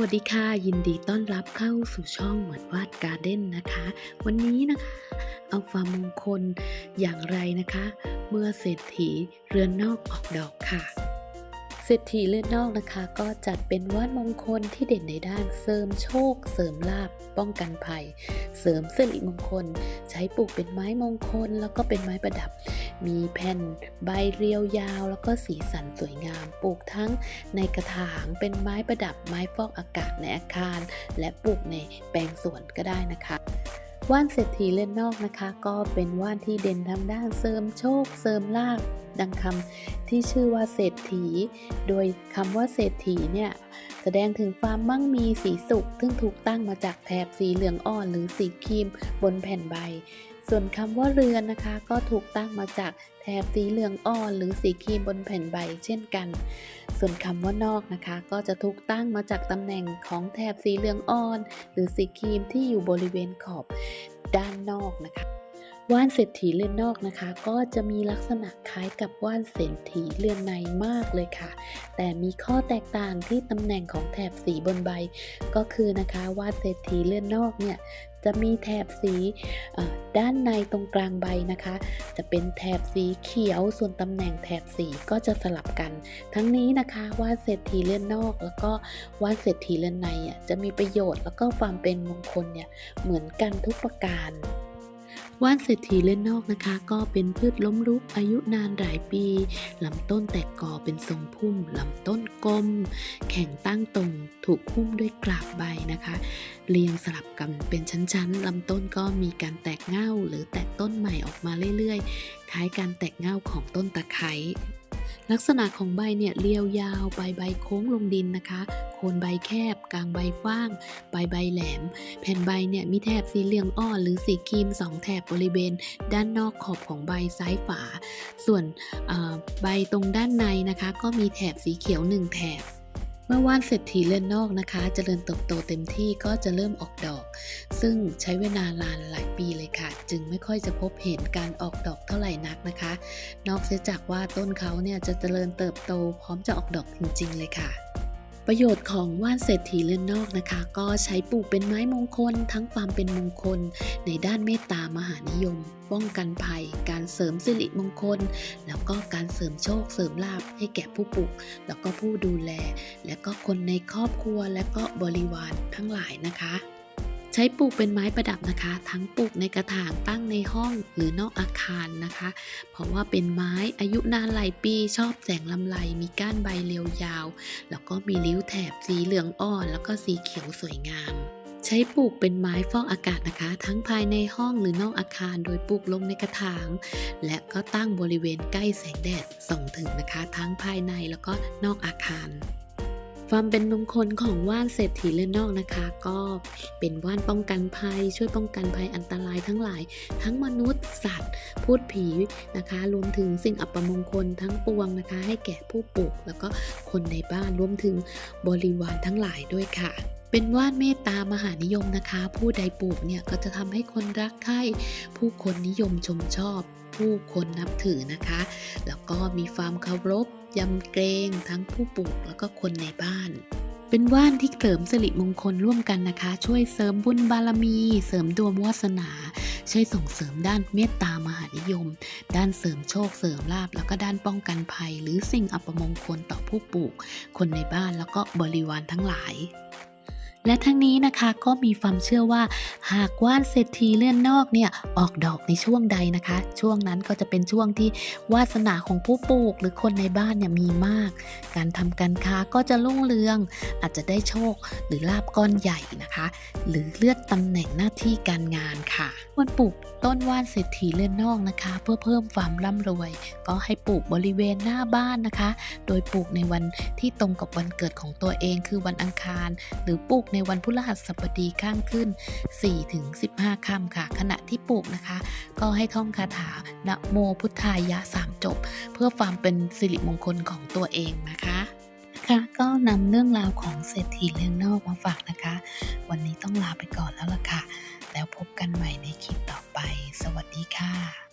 วัสดีค่ะ ยินดีต้อนรับเข้าสู่ช่องเหมือนวาดการ์เด้นนะคะ วันนี้นะคะเอาความมงคลอย่างไรนะคะ เมื่อเศรษฐีเรือนนอกออกดอกค่ะ เศรษฐีเรือนนอกนะคะ ก็จัดเป็นวาดมงคลที่เด่นในด้านเสริมโชค เสริมลาบป้องกันภัย เสริมสิริมงคล ใช้ปลูกเป็นไม้มงคล แล้วก็เป็นไม้ประดับ มีแผ่นใบเรียวยาว แล้วก็สีสันสวยงาม ปลูกทั้งในกระถางเป็นไม้ประดับไม้ฟอกอากาศในอาคาร และปลูกในแปลงสวนก็ได้นะคะว่านเศรษฐีเล่นนอกนะคะ ก็เป็นว่านที่เด่นทางด้านเสริมโชค เสริมลาภ ดังคำที่ชื่อว่าเศรษฐี โดยคำว่าเศรษฐีเนี่ยแสดงถึงความมั่งมีสีสุข ซึ่งถูกตั้งมาจากแถบสีเหลืองอ่อนหรือสีครีมบนแผ่นใบ ส่วนคำว่าเรือนนะคะ ก็ถูกตั้งมาจากแถบสีเหลืองอ่อน หรือสีครีมบนแผ่นใบ เช่นกัน ส่วนคำว่านอกนะคะ ก็จะถูกตั้งมาจากตำแหน่งของแถบสีเหลืองอ่อน หรือสีครีมที่อยู่บริเวณขอบด้านนอกนะคะ ว่านเศรษฐีเรือนนอกนะคะ ก็จะมีลักษณะคล้ายกับว่านเศรษฐีเรือนในมากเลยค่ะ แต่มีข้อแตกต่างที่ตำแหน่งของแถบสีบนใบ ก็คือนะคะว่านเศรษฐีเรือนนอกเนี่ยจะมีแถบสีด้านในตรงกลางใบนะคะ จะเป็นแถบสีเขียวส่วนตำแหน่งแถบสีก็จะสลับกัน ทั้งนี้นะคะว่านเศรษฐีเรือนนอก แล้วก็ว่านเศรษฐีเรือนในอะจะมีประโยชน์แล้วก็ความเป็นมงคลเนี่ยเหมือนกันทุกประการ ว่านเศรษฐีเล่นนอกนะคะ ก็เป็นพืชล้มลุกอายุนานหลายปีลำต้นแตกกอเป็นทรงพุ่มลำต้นกลม แข็งตั้งตรงถูกหุ้มด้วยกราบใบนะคะ เรียงสลับกันเป็นชั้นๆลำต้นก็มีการแตกเง่าหรือแตกต้นใหม่ออกมาเรื่อยๆ คล้ายการแตกเง่าของต้นตะไคร้ ลักษณะของใบเนี่ยเรียวยาวใบใบโค้งลงดินนะคะ โคนใบแคบ กลางใบกว้าง ใบใบแหลม แผ่นใบเนี่ยมีแถบสีเหลืองอ่อนหรือสีครีมสองแถบบริเวณด้านนอกขอบของใบซ้ายฝา ส่วนใบตรงด้านในนะคะ ก็มีแถบสีเขียวหนึ่งแถบ มื่อว่านเศรษฐีเลือนนอกนะคะเจริญเติบโตเต็มที่ก็จะเริ่มออกดอก ซึ่งใช้เวลานานหลายปีเลยค่ะ จึงไม่ค่อยจะพบเห็นการออกดอกเท่าไหร่นักนะคะ นอกเสียจากว่าต้นเขาเนี่ยจะเจริญเติบโตพร้อมจะออกดอกจริงๆเลยค่ะ ประโยชน์ของว่านเศรษฐีเลือนนอกนะคะ ก็ใช้ปลูกเป็นไม้มงคล ทั้งความเป็นมงคล ในด้านเมตตามหานิยม ป้องกันภัย การเสริมสิริมงคล แล้วก็การเสริมโชคเสริมลาภให้แก่ผู้ปลูก แล้วก็ผู้ดูแล และก็คนในครอบครัวและก็บริวารทั้งหลายนะคะ ใช้ปลูกเป็นไม้ประดับนะคะ ทั้งปลูกในกระถางตั้งในห้องหรือนอกอาคารนะคะ เพราะว่าเป็นไม้อายุนานหลายปีชอบแสงลำไรมีก้านใบเรียวยาว แล้วก็มีริ้วแถบสีเหลืองอ่อน แล้วก็สีเขียวสวยงามใช้ปลูกเป็นไม้ฟอกอากาศนะคะ ทั้งภายในห้องหรือนอกอาคารโดยปลูกลงในกระถาง และก็ตั้งบริเวณใกล้แสงแดดส่องถึงนะคะ ทั้งภายในแล้วก็นอกอาคาร ความเป็นมงคลของว่านเศรษฐีเลือนนอกนะคะ ก็เป็นว่านป้องกันภัย ช่วยป้องกันภัยอันตรายทั้งหลาย ทั้งมนุษย์สัตว์ พูดผีนะคะ รวมถึงสิ่งอัปมงคลทั้งปวงนะคะ ให้แก่ผู้ปลูกแล้วก็คนในบ้านรวมถึงบริวารทั้งหลายด้วยค่ะเป็นว่านเมตตามหานิยมนะคะ ผู้ใดปลูกเนี่ยก็จะทำให้คนรักใคร่ผู้คนนิยมชมชอบ ผู้คนนับถือนะคะ แล้วก็มีความเคารพยำเกรงทั้งผู้ปลูกแล้วก็คนในบ้านเป็นว่านที่เสริมสิริมงคลร่วมกันนะคะ ช่วยเสริมบุญบารมี เสริมดวงวาสนา ช่วยส่งเสริมด้านเมตตามหานิยม ด้านเสริมโชคเสริมลาบแล้วก็ด้านป้องกันภัย หรือสิ่งอัปมงคลต่อผู้ปลูก คนในบ้านแล้วก็บริวารทั้งหลาย และทั้งนี้นะคะก็มีความเชื่อว่า หากว่านเศรษฐีเลื่อนนอกเนี่ยออกดอกในช่วงใดนะคะ ช่วงนั้นก็จะเป็นช่วงที่วาสนาของผู้ปลูกหรือคนในบ้านเนี่ยมีมาก การทำการค้าก็จะรุ่งเรือง อาจจะได้โชคหรือลาบก้อนใหญ่นะคะ หรือเลือดตำแหน่งหน้าที่การงานค่ะควรปลูกต้นว่านเศรษฐีเลื่อนนอกนะคะ เพื่อเพิ่มความร่ำรวย ก็ให้ปลูกบริเวณหน้าบ้านนะคะ โดยปลูกในวันที่ตรงกับวันเกิดของตัวเองคือวันอังคาร หรือปลูกในวันพฤหัสบดีข้างขึ้น 4-15ค่ำค่ะ ขณะที่ปลูกนะคะ ก็ให้ท่องคาถานะโมพุทธายะสามจบ เพื่อความเป็นสิริมงคลของตัวเองนะคะค่ะก็นำเรื่องราวของเศรษฐีเรื่องนอกมาฝากนะคะ วันนี้ต้องลาไปก่อนแล้วล่ะค่ะ แล้วพบกันใหม่ในคลิปต่อไป สวัสดีค่ะ